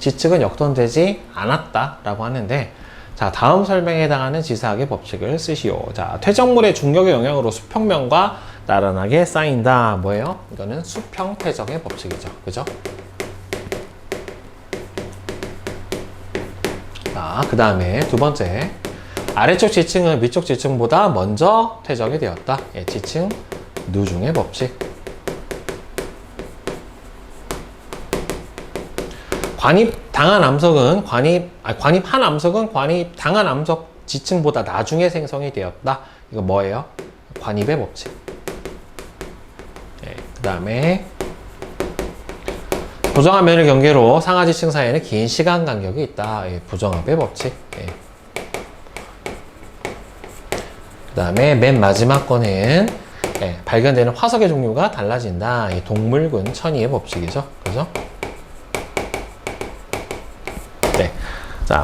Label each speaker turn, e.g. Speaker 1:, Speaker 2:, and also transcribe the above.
Speaker 1: 지측은 역전되지 않았다라고 하는데 자 다음 설명에 해당하는 지사학의 법칙을 쓰시오. 자 퇴적물의 중력의 영향으로 수평면과 나란하게 쌓인다. 뭐예요? 이거는 수평 퇴적의 법칙이죠. 그죠? 자, 그 다음에 두 번째. 아래쪽 지층은 위쪽 지층보다 먼저 퇴적이 되었다. 예, 지층 누중의 법칙. 관입 당한 암석은 관입 아 관입한 암석은 관입 당한 암석 지층보다 나중에 생성이 되었다. 이거 뭐예요? 관입의 법칙. 예, 그 다음에 부정한 면의 경계로 상하 지층 사이에는 긴 시간 간격이 있다. 예, 부정합의 법칙. 예. 그 다음에 맨 마지막 거는 예, 발견되는 화석의 종류가 달라진다. 이 동물군 천이의 법칙이죠. 그죠?